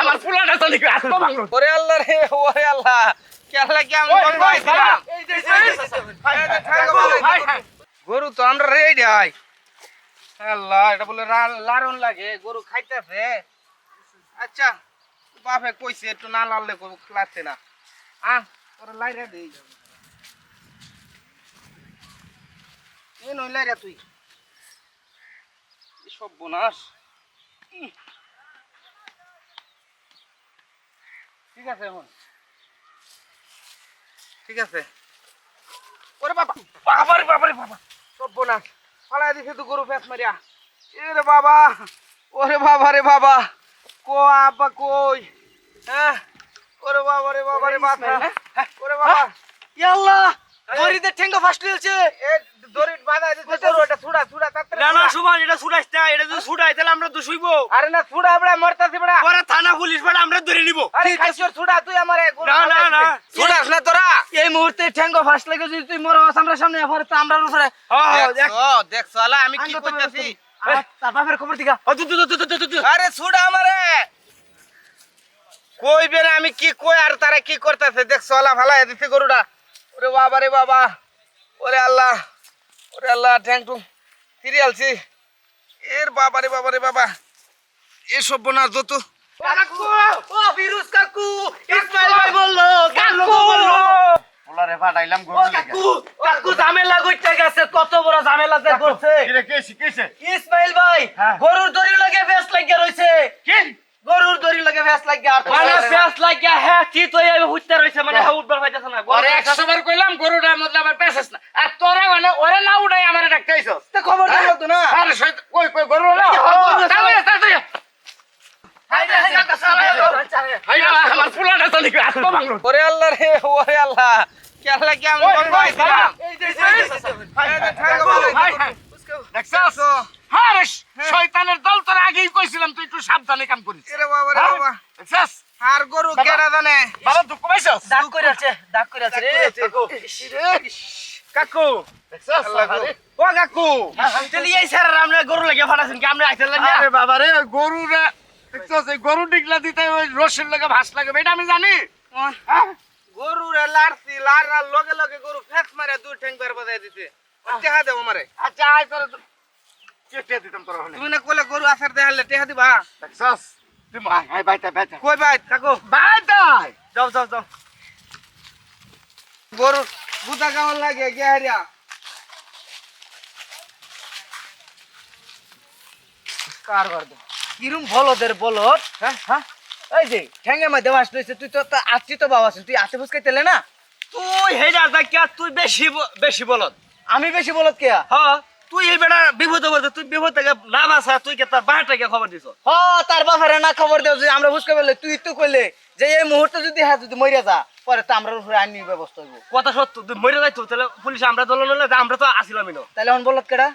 আমার পোলাটা তো লিখবে আত্ম ভাঙলো ওরে আল্লাহ? রে ওরে আল্লাহ কেলা কি আমি বলব গরু তো আমরা রেডি হয় আল্লাহ এটা বলে রা- লারন লাগে গরু খাইতেছে। আচ্ছা বাপে কইছে একটু না লাললে গরু লাগছে না। আহ তোরা লাইরা দেই এ নই লাইরা তুই। সব বোনাস ঠিক আছে এখন। ঠিক আছে। ওরে বাবা। বাবারে বাবারে বাবা। সব বোনাস ফালাই দিছে তো গরু ফেস মারিয়া। এরে বাবা। ওরে বাবা রে বাবা। কো আব্বা কই? হ্যাঁ? ওরে বাবা রে বাবা রে বাবা ওরে বাবা। ইয়াল্লাহ দড়িতে ঠেঙ্গা ফাস্ট হয়েছে এ দড়ি বাঁধা দিছে গরু এটা ছুড়া ছুড়া তাড়াতাড়ি না না সুভাষ এটা ছুটাইস না এটা যদি ছুটাই তাহলে আমরা তো শুইবো। আরে না ছুড়া বড়া মরতাছি বড়া। পরে থানা পুলিশ বলে আমরা ধরে নিব। আরে খাইছর ছুড়া তুই আমারে না, না, না। দিছে। না তোরা? এই মুহূর্তে লাগে যদি তুই মরো আমরা সামনে এফারে তো আমরা উপরে দেখছ দেখছ আলা আমি কি তার বাপের খবর ও আরে আমারে। কইবে না আমি কি কই আর তারা কি করতেছে? দেখছ আলা ফালাই দিছে গরুটা। ওরে বাবা রে বাবা। ওরে আল্লাহ ওরে আল্লাহ ঠ্যাং টুং। ফিরে আলছি এর বাবারে বাবারে বাবা এসব বোনা যত কাকু ও ফিরোজ কাকু ইসমাইল ভাই বলল কাকু। বলল পোলারে পাঠাইলাম ও গরু লেগে। কাকু কাকু ঝামেলা করতে গেছে কত বড় ঝামেলা করছে। কিরে কে শিখেছে ইসমাইল ভাই হ্যাঁ। গরুর দড়ি লাগে ফেস লাগিয়ে রইছে। কি? গরুর দড়ি লাগে ফেস লাগিয়া আর মানে আরে ফেস লাগিয়া হ্যাঁ কি তো এই হুইতে রইছে মানে হ্যাঁ উঠবার পাইতেছে না ওরে একশো বার কইলাম গরুটার মধ্যে আবার পেছাস না আর তোরা মানে ওরে না উড়াই আমার ডাকতে আইছস তো খবর দিল তো না আরে শয়ত কই কই গরু না গরু না। তাড়াতাড়ি তাড়াতাড়ি হাই আমার ভাঙলো। ওরে আল্লাহ রে ওরে আল্লাহ। কেলা কি আমি বলব? দেখছস? হ্যাঁ রে শয়তানের দল তোর আগেই কইছিলাম তুই একটু সাবধানে কাম করিস। এরে বাবা রে বাবা। দেখছস? আর গরু কেডা জানে? বাবা দুঃখ পাইছস? দাগ করে আছে দাগ করে আছে রে কাকু। দেখছস? ও কাকু। তাহলে এই স্যার আমরা গরু লাগে ফাটাছেন কি? আমরা আইছিলাম না? আরে বাবা রে গরু রে দেখছস এই গরু ডিগলা দিতে ওই রসের লাগে ভাস লাগে এটা আমি জানি। হ্যাঁ? গরু রে লারছি লারার লগে লগে গরু ফেস মারে দুই ঠ্যাং বের বাজাই দিতে টেহা দেবো মারে আচ্ছা আয় তোর কেটে দিতাম তোর তুমি না কইলে গরু আসার দেখালে টেহা দিবা? দেখছস? তুই আয় বাইতা বাইতা। কই ভাই কাকু বাইতাই যাও যাও যাও। গরু বুতা কেমন লাগে গেহারিয়া কার দে? কিরম বলদের বলদ হ্যাঁ হ্যাঁ? এই যে ঠ্যাঙ্গে মধ্যে বাস লইছে তুই তো আসছি তো বাবা তুই আতে ফুসকাই তেলে না? তুই হে যা যা কিয়া তুই বেশি বেশি বলদ। আমি বেশি বলদ কিয়া? হ্যাঁ তুই এই বেটা বিপদ বলতে তুই বিপদ থেকে না বাসা তুই কে তার বাহাটাকে খবর দিছ? হ তার বাপারে না খবর দেও যে আমরা বুঝতে পারলে তুই তো কইলে যে এই মুহূর্তে যদি হ্যাঁ যদি মরিয়া যা পরে তো আমরা উপরে আইনি ব্যবস্থা হইব। কথা সত্য তুই মরে যাইতো তাহলে পুলিশ আমরা দল নলে আমরা তো আসিলামই না। তাহলে এখন বলদ কেডা?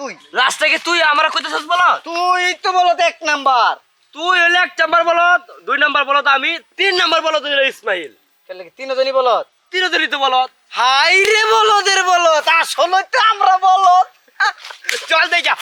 তুই? লাস্টে তুই আমরা কইতেছিস বল? তুই তো বলো এক নাম্বার। তুই হইলে এক নাম্বার বলত দুই নাম্বার বলত আমি তিন নাম্বার বলত তুই ইসমাইল। তাহলে কি তিনজনই বলদ? তিনজনই তো বলত হাই রে বলদের বলদ আসলে তো আমরা বলদ। চল দেখা